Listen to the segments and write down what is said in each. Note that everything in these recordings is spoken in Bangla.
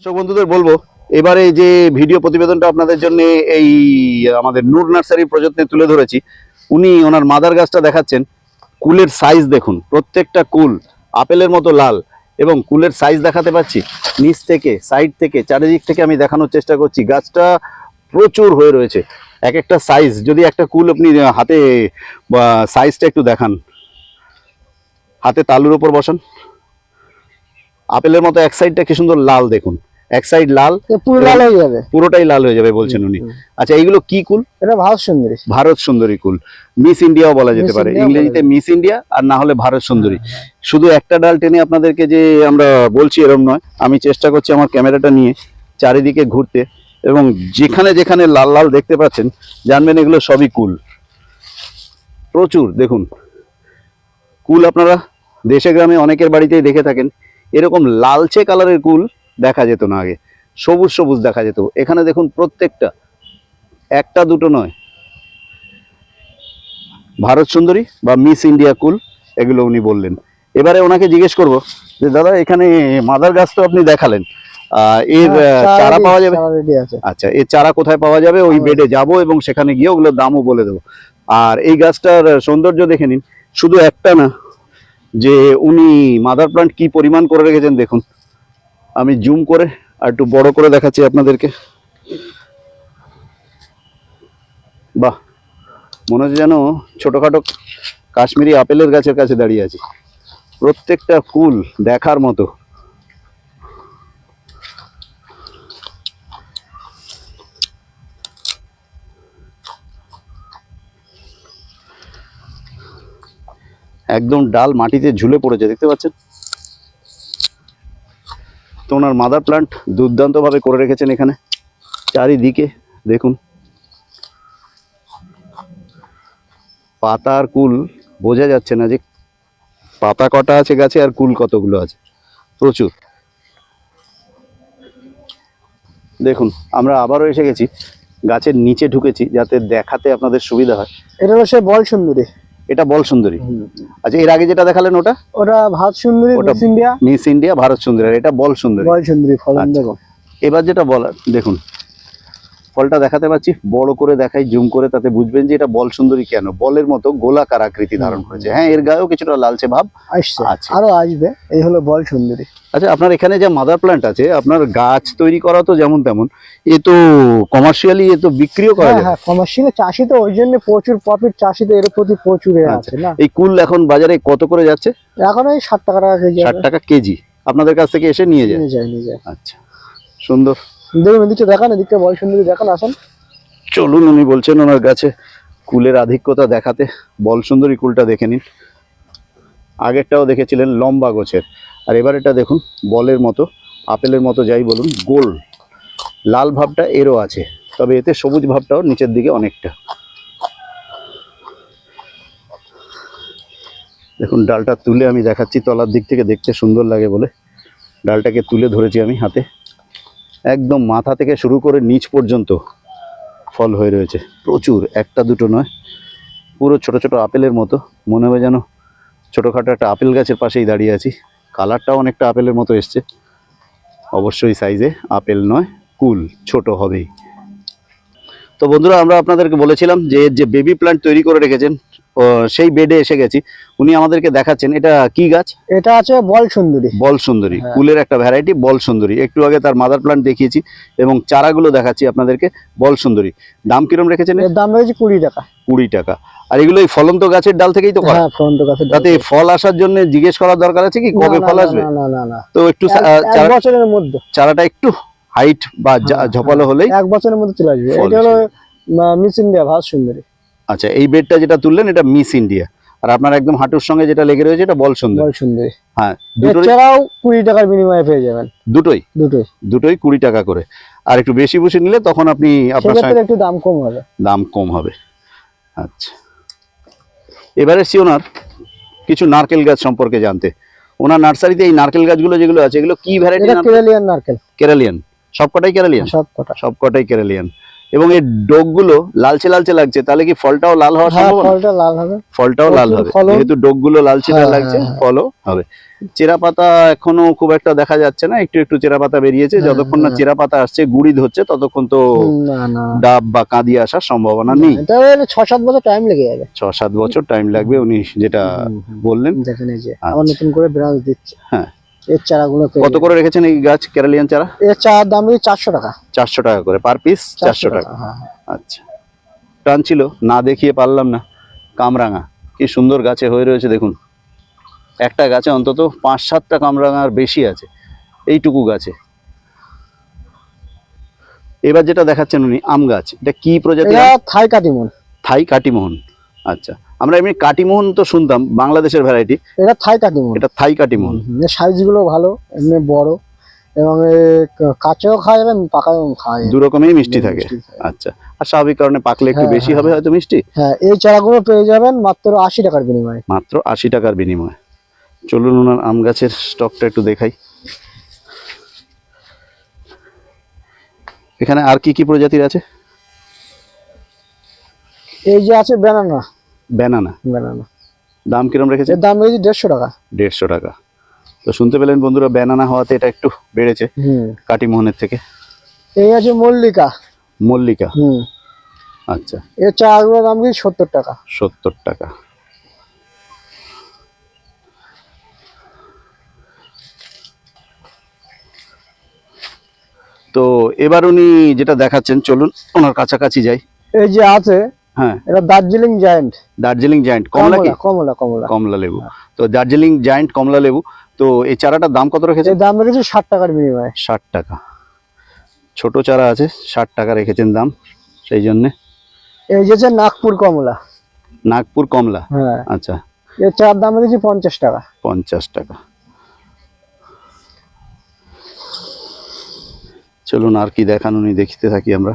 দর্শক বন্ধুদের বলব, এবারে যে ভিডিও প্রতিবেদনটা আপনাদের জন্য এই, আমাদের নূর নার্সারির প্রযত্নে তুলে ধরেছি, উনি ওনার মাদার গাছটা দেখাচ্ছেন, কুলের সাইজ দেখুন, প্রত্যেকটা কুল আপেলের মতো লাল এবং কুলের সাইজ দেখাতে পাচ্ছি, নিচ থেকে সাইড থেকে, চারিদিক থেকে আমি দেখানোর চেষ্টা করছি, গাছটা প্রচুর হয়ে রয়েছে, এক একটা সাইজ যদি একটা কুল আপনি হাতে সাইজটা একটু দেখান, হাতে তালুর ওপর বসান, আপেলের মতো এক সাইডটা কি সুন্দর লাল দেখুন এক সাইড লাল পুরো লাল হয়ে যাবে। পুরোটাই লাল হয়ে যাবে বলছেন উনি। আচ্ছা এইগুলো কি কুল? এটা ভারত সুন্দরী। ভারত সুন্দরী কুল। মিস ইন্ডিয়াও বলা যেতে পারে। ইংরেজিতে মিস ইন্ডিয়া আর না হলে ভারত সুন্দরী। শুধু একটা ডাল টেনে আপনাদেরকে যে আমরা বলছি এরম নয় আমি চেষ্টা করছি আমার ক্যামেরাটা নিয়ে চারিদিকে ঘুরতে এবং যেখানে যেখানে লাল লাল দেখতে পাচ্ছেন জানবেন এগুলো সবই কুল। প্রচুর দেখুন। কুল আপনারা দেশে গ্রামে অনেকের বাড়িতেই দেখে থাকেন। এরকম লালচে কালারের কুল দেখা যেত না আগে। সবুজ সবুজ দেখা যেত। এখানে দেখুন প্রত্যেকটা একটা দুটো নয়। ভারত সুন্দরী বা মিস ইন্ডিয়া কুল এগুলো উনি বললেন। এবারে ওনাকে জিজ্ঞেস করব যে দাদা এখানে মাদার গাছ তো আপনি দেখালেন। আহ, এর হ্যাঁ, চারা পাওয়া যাবে? আচ্ছা এর চারা কোথায় পাওয়া যাবে? ওই বেডে যাব এবং সেখানে গিয়ে ওগুলোর দামও বলে দেবো। আর এই গাছটার সৌন্দর্য দেখে নিন। শুধু একটা না যে উনি মাদার প্লান্ট কি পরিমাণ করে রেখেছেন দেখুন। আমি জুম করে আর একটু বড় করে দেখাচ্ছি আপনাদেরকে। বাহ, মনে হচ্ছে যেন ছোটোখাটো কাশ্মীরি আপেলের গাছের কাছে দাঁড়িয়ে আছি। প্রত্যেকটা ফুল দেখার মতো। একদম ডাল মাটিতে ঝুলে পড়েছে, দেখতে পাচ্ছেন? তো ওনার মাদার প্লান্ট দুর্দান্তভাবে করে রেখেছেন এখানে। চারিদিকে দেখুন। পাতার কুল, বোঝা যাচ্ছে না যে পাতা কটা আছে গাছে আর কুল কতগুলো আছে। প্রচুর। দেখুন, আমরা আবারও এসে গেছি। গাছের নিচে ঢুকেছি যাতে দেখাতে আপনাদের সুবিধা হয়। এটা হলো সে বল সুন্দরী। এটা বল সুন্দরী। আচ্ছা এর আগে যেটা দেখালেন ওটা? ওটা ভারত সুন্দরী miss India. Miss India Bharat সুন্দরী। এটা বল সুন্দরী। বল সুন্দরী ফলন আচ্ছা। দেখো। এবার যেটা বলার দেখুন। ফলটা দেখাতে পাচ্ছি বড় করে দেখাই জুম করে তাতে বুঝবেন যে এটা বল সুন্দরী কেন? বলের মতো গোলাকার আকৃতি ধারণ করেছে। হ্যাঁ এর গায়েও কিছুটা লালচে ভাব আসছে। আরও আসবে। এই হলো বল সুন্দরী। আচ্ছা আপনার এখানে যে মাদার প্ল্যান্ট আছে আপনার গাছ তৈরি করা তো যেমন তেমন এ তো কমার্শিয়ালি এ তো বিক্রিও করা হ্যাঁ যায়। হ্যাঁ কমার্শিয়াল চাষি তো ওই জন্য প্রচুর প্রফিট চাষি তো এর প্রতি প্রচুর আচ্ছা। আছে না? এই কুল এখন বাজারে কত করে যাচ্ছে? এখন ওই ষাট টাকা টাকা কেজি ষাট টাকা কেজি। আপনাদের কাছ থেকে এসে নিয়ে যায়। নিয়ে যায় নিয়ে যায়। আচ্ছা সুন্দর। দেখুন এদিকটা দেখান, এদিকটা বল সুন্দরী দেখান, আসেন। চলুন, উনি বলছেন ওনার গাছে কুলের আধিক্যতা দেখাতে। বল সুন্দরী কুলটা দেখে নিন। আগেরটাও দেখেছিলেন লম্বা গোছের। আর এবার এটা দেখুন, বলের মতো, আপেলের মতো যাই বলুন, গোল। লাল ভাবটা এরও আছে, তবে এতে সবুজ ভাবটাও নিচের দিকে অনেকটা। দেখুন, ডালটা তুলে আমি দেখাচ্ছি, তলার দিক থেকে দেখতে সুন্দর লাগে বলে। ডালটাকে তুলে ধরেছি আমি হাতে। একদম মাথা থেকে শুরু করে নিচ পর্যন্ত ফল হয়ে রয়েছে। প্রচুর, একটা দুটো নয়। পুরো ছোট ছোট আপেলের মতো। মনে হবে যেন ছোটোখাটো একটা আপেল গাছের পাশেই দাঁড়িয়ে আছি। কালারটাও অনেকটা আপেলের মতো এসছে। অবশ্যই সাইজে আপেল নয়, কুল, ছোট হবেই। তো বন্ধুরা, আমরা আপনাদেরকে বলেছিলাম যে যে বেবি প্ল্যান্ট তৈরি করে রেখেছেন সেই বেডে এসে গেছি। উনি আমাদেরকে দেখাচ্ছেন এটা কি গাছ? এটা আছে বল সুন্দরী। বল সুন্দরী হ্যাঁ। কুলের একটা ভ্যারাইটি বল সুন্দরী। একটু আগে তার মাদার প্লান্ট দেখিয়েছি এবং চারাগুলো দেখাচ্ছি আপনাদেরকে বল সুন্দরী। দাম কিরম রেখেছেন এর? দাম রয়েছে কুড়ি টাকা। কুড়ি টাকা। আর এগুলো এই ফলন্ত গাছের ডাল থেকেই তো করা হ্যাঁ ফ্রন্ট কাছে তাতে ফল আসার জন্য জিজ্ঞেস করার দরকার আছে কি? কবে ফল আসবে? না না না। তো একটু চারা- বছরের মধ্যে। চারাটা একটু হাইট বা হ্যাঁ, ঝপালো হলেই এক বছরের মধ্যে চলে আসবে। এটা হলো মিস ইন্ডিয়া ভাস সুন্দরী। আচ্ছা এই বেডটা যেটা তুললেন এটা মিস ইন্ডিয়া আর আপনার একদম হাঁটুর সঙ্গে যেটা লেগে রয়েছে এটা বল সুন্দর বল সুন্দরী হ্যাঁ দুটোই এছাড়াও কুড়ি টাকার বিনিময়ে পেয়ে যাবেন। দুটোই? দুটোই। দুটোই কুড়ি টাকা করে। আর একটু বেশি বুঝে নিলে তখন আপনি আপনার সঙ্গে একটু দাম কম হবে। দাম কম হবে। আচ্ছা। এবারে সিওনার কিছু নারকেল গাছ সম্পর্কে জানতে। ওনার নার্সারিতে এই নারকেল গাছগুলো যেগুলো আছে এগুলো কি ভ্যারাইটি কেরালিয়ান নারকেল। কেরালিয়ান। সবকটাই কেরালিয়ান? সব কটা সবকটাই কেরালিয়ান। এবং এর ডোকগুলো লালচে লালচে লাগছে তাহলে কি ফলটাও লাল হওয়ার হ্যাঁ সম্ভাবনা ফলটা লাল হবে ফলটাও লাল হবে। যেহেতু ডোকগুলো লালচে হ্যাঁ, লাগছে হ্যাঁ। ফলও হবে চেরা পাতা এখনও খুব একটা দেখা যাচ্ছে না একটু একটু চেরা পাতা বেরিয়েছে যতক্ষণ না। চেরা পাতা আসছে গুড়ি ধরছে ততক্ষণ তো ডাব বা কাঁদি আসার সম্ভাবনা নেই ছ সাত বছর টাইম লেগে যাবে ছ সাত বছর টাইম লাগবে উনি যেটা। বললেন দেখেন এই যে আচ্ছা। আবার নতুন করে ব্রাঞ্চ দিচ্ছে হ্যাঁ। এর চারাগুলো কত করে রেখেছেন এই গাছ কেরালিয়ান চারা? এর চারার দাম রয়েছে চারশো টাকা। চারশো টাকা করে পার পিস চারশো টাকা। হ্যাঁ হ্যাঁ। আচ্ছা। টান ছিল না দেখিয়ে পারলাম না। কামরাঙা কি সুন্দর গাছে হয়ে রয়েছে দেখুন। একটা গাছে অন্তত পাঁচ সাতটা কামরাঙার বেশি আছে এইটুকু গাছে। এবার যেটা দেখাচ্ছেন উনি আম গাছ। এটা কি প্রজাতি থাই কাটিমন। থাই কাটিমোহন আচ্ছা। আমরা এমনি কাটিমোহন তো শুনতাম বাংলাদেশের ভ্যারাইটি এটা থাই কাটিমন এটা থাই কাটিমোহন। এর সাইজগুলো ভালো এমনি বড় এবং কাঁচাও খাওয়া যাবে পাকাও খাওয়া দু রকমেরই মিষ্টি থাকে। আচ্ছা আর স্বাভাবিক কারণে পাকলে একটু হ্যাঁ, বেশি হ্যাঁ, হবে হয়তো মিষ্টি? হ্যাঁ এই চারাগুলো পেয়ে যাবেন মাত্র আশি টাকার বিনিময়ে। মাত্র আশি টাকার বিনিময়ে। চলুন ওনার আম গাছের স্টকটা একটু দেখাই। এখানে আর কি কি প্রজাতির আছে? এই যে আছে ব্যানানা ব্যানানা ব্যানানা দাম কিরম রেখেছে? দাম রয়েছে দেড়শো টাকা। দেড়শো টাকা। তো শুনতে পেলেন বন্ধুরা ব্যানানা হওয়াতে এটা একটু বেড়েছে কাটিমোহনের থেকে। এই আছে মল্লিকা। মল্লিকা? হুম। আচ্ছা। এর চারাগুলোর দাম রয়েছে সত্তর টাকা। সত্তর টাকা। তো এবার উনি যেটা দেখাচ্ছেন চলুন ওনার কাছাকাছি যাই। এই যে আছে হ্যাঁ। এটা দার্জিলিং জায়েন্ট। দার্জিলিং জায়ান্ট কমলা কি? কমলা কমলা কমলা। লেবু। তো দার্জিলিং জায়ান্ট কমলা লেবু। তো এই চারাটার দাম কত রেখেছেন? এর দাম রেখেছে ষাট টাকার বিনিময়ে। ষাট টাকা। ছোট চারা আছে ষাট টাকা রেখেছেন দাম সেই জন্যে। এই যে নাগপুর কমলা। নাগপুর কমলা? হ্যাঁ। আচ্ছা। এর চার দাম রেখেছে পঞ্চাশ টাকা। পঞ্চাশ টাকা। চলুন আর কি দেখান দেখতে থাকি আমরা।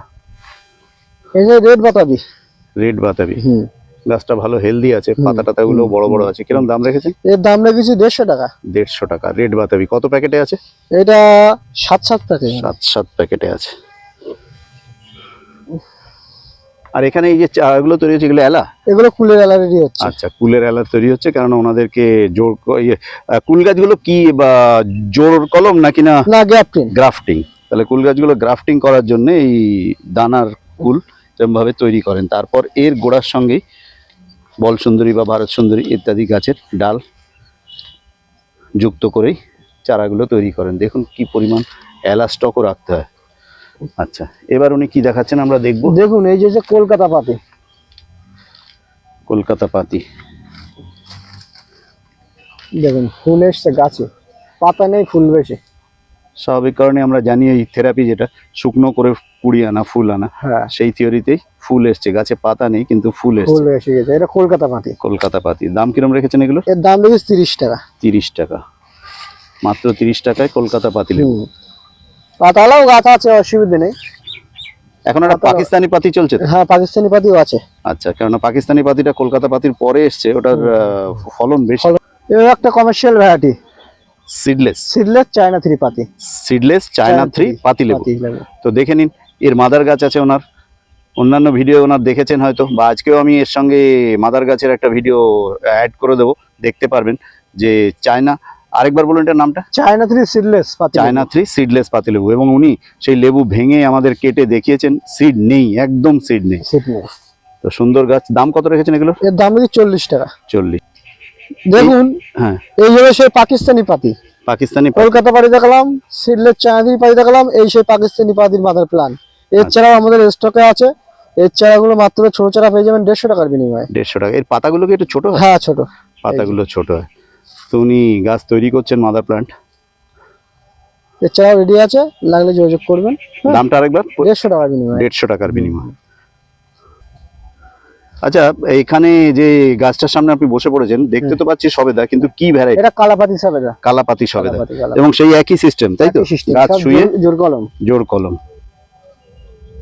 এই যে রেড বাতাবি। রেড বাতাবি। গাছটা ভালো হেলদি আছে পাতা টাতা গুলো বড় বড় আছে। কীরকম দাম রেখেছেন? এর দাম রেখেছি দেড়শো টাকা। দেড়শো টাকা রেড বাতাবি। কত প্যাকেটে আছে? এটা সাত সাত টাকা সাত সাত প্যাকেটে আছে। আর এখানে এই যে চারাগুলো তৈরি হচ্ছে এগুলো এলা? এগুলো কুলের অ্যালার্জি হচ্ছে। আচ্ছা কুলের এলা তৈরি হচ্ছে কারণ ওনাদেরকে জোর ইয়ে, কুল গাছগুলো কি বা জোর কলম নাকি না? না গ্যাপটিন গ্রাফটিং। তাহলে কুল গাছগুলো গ্রাফটিং করার জন্য এই দানার কুল ভাবে তৈরি করেন। তারপর এর গোড়ার সঙ্গেই বল সুন্দরী বা ভারত সুন্দরী ইত্যাদি গাছের ডাল যুক্ত করেই চারাগুলো তৈরি করেন। দেখুন কি পরিমাণ এলা স্টকও রাখতে হয়। আচ্ছা এবার উনি কি দেখাচ্ছেন আমরা দেখব। দেখুন এই যে যে কলকাতা পাতি। কলকাতা পাতি। দেখুন ফুল এসছে গাছে। পাতা নেই ফুল বেশি। স্বাভাবিক কারণে আমরা জানি এই থেরাপি যেটা শুকনো করে কুড়ি আনা ফুল আনা হ্যাঁ। সেই থিওরিতেই ফুল এসছে। গাছে পাতা নেই কিন্তু ফুল এসছে। ফুল এসে গেছে। এটা কলকাতা পাতি। কলকাতা পাতি। দাম কিরম রেখেছেন এগুলো? এর দাম রেখেছে তিরিশ টাকা। তিরিশ টাকা। মাত্র তিরিশ টাকায় কলকাতা পাতি লেবু পাতালাও গাছ আছে অসুবিধা নেই। এখন একটা পাকিস্তানি পাতি চলছে হ্যাঁ পাকিস্তানি পাতিও আছে। আচ্ছা কেননা পাকিস্তানি পাতিটা কলকাতা পাতির পরে এসছে। ওটার ফলন বেশি। একটা commercial variety seedless seedless China three পাতি সিডলেস চায়না থ্রি পাতি লেবু তো দেখে নিন এর মাদার গাছ আছে ওনার। অন্যান্য ভিডিও ওনার দেখেছেন হয়তো বা আজকেও আমি এর সঙ্গে মাদার গাছের একটা ভিডিও অ্যাড করে দেবো দেখতে পারবেন যে চায়না আরেকবার বলুন এটার নামটা। China three seedless China three seedless পাতিলেবু এবং উনি সেই লেবু ভেঙে আমাদের কেটে দেখিয়েছেন সিড নেই একদম সিড নেই। তো সুন্দর গাছ দাম কত রেখেছেন এগুলো এর দাম চল্লিশ টাকা। চল্লিশ। দেখুন হ্যাঁ। এই হলো সেই পাকিস্তানি পাতি। পাকিস্তানি কলকাতা পাড়ি দেখালাম চায়না থ্রি পাতি দেখালাম এই সেই পাকিস্তানি পাতির মাদার প্ল্যান আচ্ছা। এছাড়াও আমাদের স্টকে আছে। এর চারাগুলো মাত্র ছোট চারা পেয়ে যাবেন দেড়শো টাকার বিনিময়ে। দেড়শো টাকা। এর পাতাগুলো কি একটু ছোট? হয় ছোট। পাতাগুলো ছোট। হয় তো উনি গাছ তৈরি করছেন মাদার প্লান্ট এর চারাও রেডি আছে লাগলে যোগাযোগ করবেন। দামটা আরেকবার? দেড়শো টাকার বিনিময়ে। দেড়শো টাকার বিনিময়। আচ্ছা এখানে যে গাছটার সামনে আপনি বসে পড়েছেন দেখতে তো পাচ্ছি সবেদা কিন্তু কি ভ্যারাইটি এটা কালাপাতি সবেদা। কালাপাতি সবেদা। এবং সেই একই সিস্টেম তাই তো? গাছ শুয়ে জোর- কলম। জোর কলম।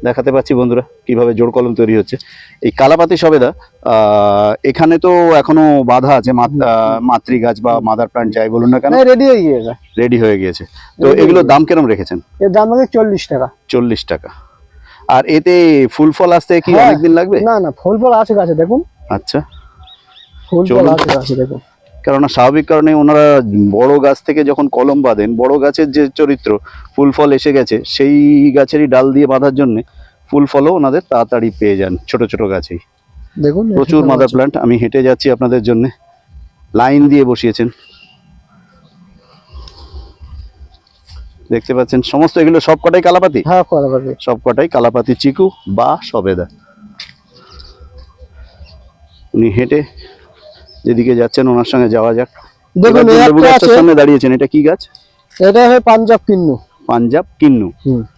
দেখাতে পাচ্ছি বন্ধুরা কীভাবে জোর কলম তৈরি হচ্ছে। এই কালাপাতি সবেদা আহ, এখানে তো এখনও বাধা আছে মাত- গাছ বা মাদার প্লান্ট যাই বলুন না কেন। রেডি হয়ে গিয়েছে। রেডি হয়ে গিয়েছে। তো এগুলোর দাম কেরম রেখেছেন? এর দাম আছে চল্লিশ টাকা। চল্লিশ টাকা। আর এতে ফুল ফল আসতে কি হ্যাঁ। অনেকদিন লাগবে? না না ফুল ফল আছে গাছে দেখুন। আচ্ছা। ফুল ফল আছে গাছে দেখুন। কেননা স্বাভাবিক কারণে ওনারা বড় গাছ থেকে যখন কলম বাঁধেন বড় গাছের যে চরিত্র ফুল ফল এসে গেছে সেই গাছেরই ডাল দিয়ে বাঁধার জন্য ফুল ফলও ওনাদের তাড়াতাড়ি পেয়ে যান ছোট ছোট গাছেই। দেখুন প্রচুর মাদার। প্ল্যান্ট আমি হেঁটে যাচ্ছি আপনাদের জন্য। লাইন দিয়ে বসিয়েছেন। দেখতে পাচ্ছেন সমস্ত এগুলো সব কটাই কালাপাতি? হ্যাঁ কলা পাবে সব কটাই কালাপাতি চিকু বা সবেদা। উনি হেঁটে যেদিকে যাচ্ছেন ওনার সঙ্গে যাওয়া যাক। দেখুন সামনে দাঁড়িয়েছেন এটা কি গাছ? এটা হয় পাঞ্জাব কিন্নু। পাঞ্জাব কিন্নু।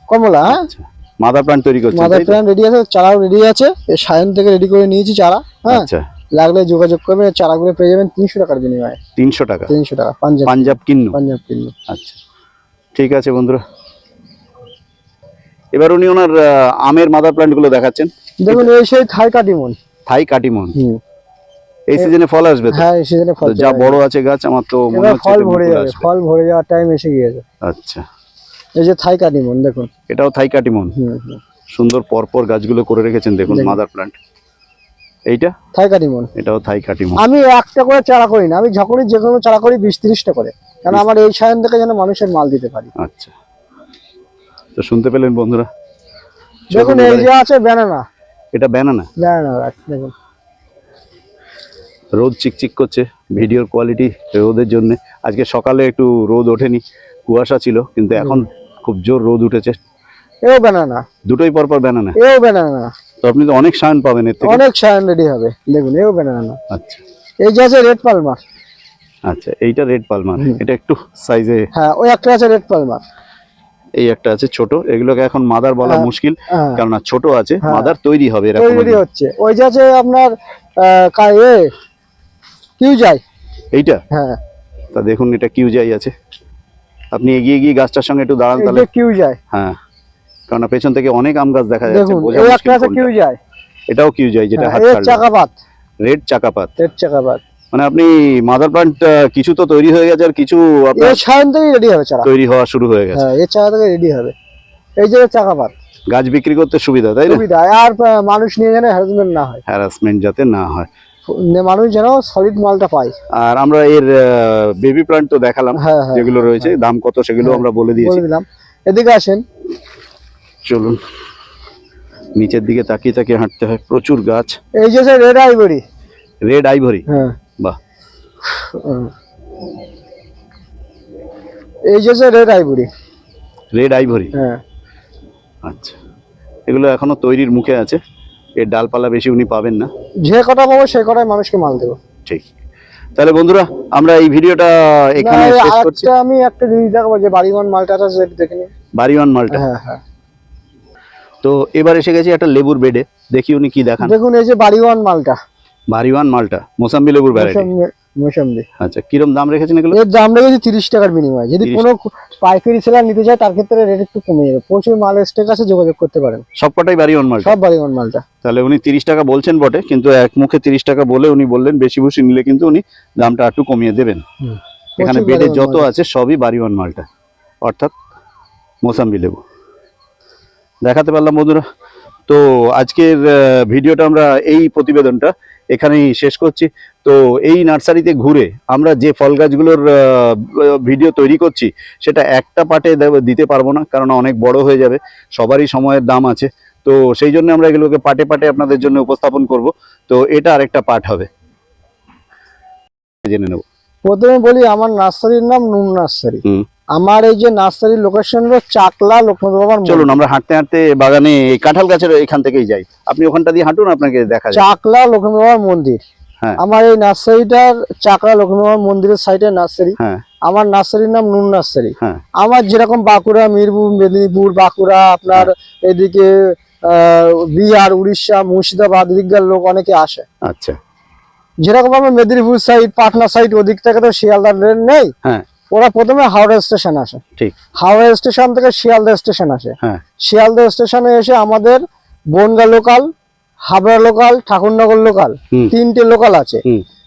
কমলা হ্যাঁ? আচ্ছা মাদার প্ল্যান্ট তৈরি করছেন মাদার প্ল্যান্ট রেডি আছে চারাও রেডি আছে। এই সায়ন থেকে রেডি করে নিয়েছি চারা হ্যাঁ? আচ্ছা। লাগলে যোগাযোগ করবেন চারাগুলো পেয়ে যাবেন তিনশো টাকার বিনিময়ে। তিনশো টাকা। তিনশো টাকা পাঞ্জাব পাঞ্জাব কিন্নু। পাঞ্জাব কিন্নু। আচ্ছা। ঠিক আছে বন্ধুরা। এবার উনি ওনার আমের মাদার প্ল্যান্টগুলো দেখাচ্ছেন। দেখুন এই সেই থাই কাটিমন। থাই কাটিমন। এই সিজনে ফল আসবে হ্যাঁ এই সিজনে ফল যা বড় আছে গাছ আমার তো মনে হচ্ছে ফল ভরে যাবে ফল ভরে যাওয়ার টাইম এসে গিয়েছে। আচ্ছা। এই যে থাই কাটিমন দেখুন। এটাও থাই কাটিমন? সুন্দর পরপর গাছগুলো করে রেখেছেন দেখুন দেখুন। মাদার প্ল্যান্ট এইটা? থাই কাটিমন এটাও থাই কাটিমন আমি একটা করে চারা করি না আমি যখনই যে কোনো চারা করি বিশ তিরিশটা করে। কারণ আমার এই সায়ন থেকে যেন মানুষের মাল দিতে পারি। আচ্ছা। তো শুনতে পেলেন বন্ধুরা? দেখুন এই যে আছে ব্যানানা এটা ব্যানানা ব্যানানা দেখুন। রোদ চিকচিক করছে ভিডিওর কোয়ালিটি রোদের জন্য। আজকে সকালে একটু রোদ ওঠেনি কুয়াশা ছিল কিন্তু এখন খুব জোর রোদ উঠেছে। এও ব্যানানা দুটোই পরপর ব্যানানা এও ব্যানানা তো আপনি তো অনেক সায়ন পাবেন এর থেকে। অনেক সায়ন রেডি হবে। দেখুন এও ব্যানানা আচ্ছা। এই যে আছে রেড পালমার আচ্ছা এইটা রেড পালমার এটা একটু সাইজে হ্যাঁ ওই একটা আছে রেড পালমার এই একটা আছে ছোট। এগুলোকে এখন মাদার বলা হ্যাঁ। মুশকিল হ্যাঁ। কেননা ছোট আছে হ্যাঁ। মাদার তৈরি হবে এরকম রেডি হচ্ছে। ওই যে আছে আপনার আহ, কা- এ কিউ যায় এইটা? হ্যাঁ। তা দেখুন এটা কিউ যাই আছে। আপনি এগিয়ে গিয়ে গাছটার সঙ্গে একটু দাঁড়ান তাহলে। কিউ যায় হ্যাঁ। কেননা পেছন থেকে অনেক আম গাছ দেখা যাচ্ছে দেখুন একটা আছে কিউ যায়। এটাও কিউ যাই যেটা হাত হ্যাঁ, ছাড়লো চাকাপাত। রেড চাকাপাত। এর চাকাপাত। মানে আপনি মাদার প্লান্ট কিছু তো তৈরি হয়ে গেছে আর কিছু আপনার এর সায়ন রেডি হবে চারা। তৈরি হওয়া শুরু হয়ে গেছে। হ্যাঁ এর চাকা থেকে রেডি হবে। এই যে চাকাপাত। গাছ বিক্রি করতে সুবিধা তাই না? সুবিধা। আর মানুষ নিয়ে যেন হ্যারাসমেন্ট না হয়। হ্যারাসমেন্ট যাতে না হয়। মানুষ যেন সলিড মালটা পায়। আর আমরা এর বেবি প্লান্ট তো দেখালাম হ্যাঁ হ্যাঁ যেগুলো রয়েছে দাম কত সেগুলো হ্যাঁ, আমরা বলে দিয়েছি। দিলাম। এদিকে আসেন। চলুন। নিচের দিকে তাকিয়ে তাকিয়ে হাঁটতে হয়। প্রচুর গাছ। এই যে রেড আইভরি রেড আইভরি হ্যাঁ। বাহ। এই যে রেড আইভরি রেড আইভরি হ্যাঁ। আচ্ছা। এগুলো এখনও তৈরির মুখে আছে। এর ডালপালা বেশি উনি পাবেন না। যে কটা পাবো সে কটাই মানুষকে মাল দেবো। ঠিক। তাহলে বন্ধুরা আমরা এই ভিডিওটা এখানে শেষ করছি। আমি একটা জিনিস দেখাবো যে মালটা আছে দেখে নিন। বাড়িওয়ান মালটা? হ্যাঁ হ্যাঁ। তো এবার এসে গেছি একটা লেবুর বেডে। দেখি উনি কি দেখান। দেখুন এই যে বাড়িওয়ান মালটা। বাড়িওয়ান মালটা। মোসাম্বি লেবুর ভ্যারাইটি মৌসম্বি- আচ্ছা কিরম দাম রেখেছেন এগুলো? এর দাম রেখেছি তিরিশ টাকার বিনিময়ে। যদি কোনো পাইকারি সেলার নিতে চায় তার ক্ষেত্রে রেট একটু কমে যাবে প্রচুর মাল স্টেক আছে যোগাযোগ করতে পারেন। সবকটাই বাড়িওয়ান মালটা? সব বাড়িওয়ান মালটা। তাহলে উনি তিরিশ টাকা বলছেন বটে কিন্তু এক মুখে তিরিশ টাকা বলে উনি বললেন বেশি বুশি নিলে কিন্তু উনি দামটা একটু কমিয়ে দেবেন। এখানে বেডে যত আছে সবই বাড়িওয়ান মালটা। অর্থাৎ মোসাম্বি লেবু। দেখাতে পারলাম বন্ধুরা। তো আজকের ভিডিওটা আমরা এই প্রতিবেদনটা এখানেই শেষ করছি। তো এই নার্সারিতে ঘুরে আমরা যে ফল গাছগুলোর ভিডিও তৈরি করছি সেটা একটা পার্টে দিতে পারব না কারণ অনেক বড় হয়ে যাবে সবারই সময়ের দাম আছে। তো সেই জন্য আমরা এগুলোকে পাটে পাটে আপনাদের জন্য উপস্থাপন করব। তো এটা আরেকটা পার্ট হবে। জেনে নেব। প্রথমে বলি আমার নার্সারির নাম নুন নার্সারি। আমার এই যে নার্সারির লোকেশন হলো চাকলা লোকনাথ বাবার। চলুন আমরা হাঁটতে হাঁটতে বাগানে কাঁঠাল গাছের এখান থেকেই যাই। আপনি ওখানটা দিয়ে হাঁটুন আপনাকে দেখা চাকলা লোকনাথ বাবার মন্দির। হ্যাঁ। আমার এই নার্সারিটার চাকলা লোকনাথ বাবার মন্দিরের সাইডে নার্সারি। হ্যাঁ। আমার নার্সারির নাম নুন নার্সারি। হ্যাঁ। আমার যেরকম বাঁকুড়া মিরপুর মেদিনীপুর বাঁকুড়া আপনার এদিকে বিহার উড়িষ্যা মুর্শিদাবাদ এদিককার লোক অনেকে আসে। আচ্ছা। যেরকম আমার মেদিনীপুর সাইড পাটনা সাইড ওদিক থেকে তো শিয়ালদা ট্রেন নেই। হ্যাঁ। ওরা প্রথমে হাওড়া স্টেশন আসে। ঠিক। হাওড়া স্টেশন থেকে শিয়ালদা স্টেশন আসে। হ্যাঁ। শিয়ালদা স্টেশনে এসে আমাদের Bongaon local Habra local Thakurnagar local তিনটে লোকাল আছে।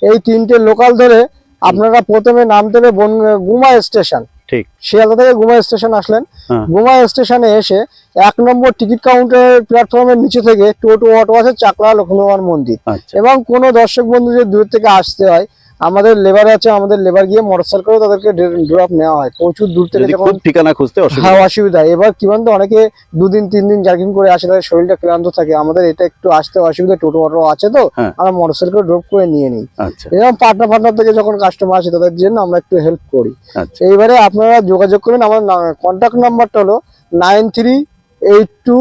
এই তিনটে লোকাল ধরে আপনারা প্রথমে নামতে হবে বন গুমা স্টেশন। ঠিক। শিয়ালদা থেকে গুমা স্টেশন আসলেন। হ্যাঁ। গুমা স্টেশনে এসে এক নম্বর টিকিট কাউন্টারের প্ল্যাটফর্মের নিচে থেকে টোটো অটো আছে চাকলা লক্ষ্মীনারায়ণ মন্দির। আচ্ছা। এবং কোনো দর্শক বন্ধু যদি দূর থেকে আসতে হয় আমাদের লেবার আছে আমাদের লেবার গিয়ে মোটরসাইকেল করে তাদেরকে ড্রপ নেওয়া হয়। প্রচুর দূর থেকে যখন খুব ঠিকানা খুঁজতে অসুবিধা হ্যাঁ অসুবিধা। এবার কি বলতো অনেকে দুদিন তিন দিন জার্কিং করে আসে তাদের শরীরটা ক্লান্ত থাকে। আমাদের এটা একটু আসতে অসুবিধা টোটো অটো আছে তো হ্যাঁ। আমরা মোটরসাইকেল ড্রপ করে নিয়ে নিই। আচ্ছা। এরকম পার্টনার পার্টনার থেকে যখন কাস্টমার আসে তাদের জন্য আমরা একটু হেল্প করি। আচ্ছা। এইবারে আপনারা যোগাযোগ করবেন আমার কন্ট্যাক্ট নাম্বারটা হলো nine three eight two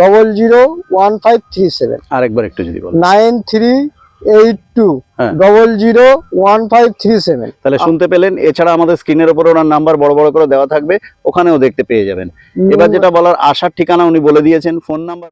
double zero one five three seven আরেকবার একটু যদি nine three eight two. Double zero one five three seven তাহলে শুনতে পেলেন এছাড়া আমাদের স্ক্রিনের উপর ওনার নাম্বার বড় বড় করে দেওয়া থাকবে ওখানেও দেখতে পেয়ে যাবেন। এবার যেটা বলার আসার ঠিকানা উনি বলে দিয়েছেন ফোন নাম্বার।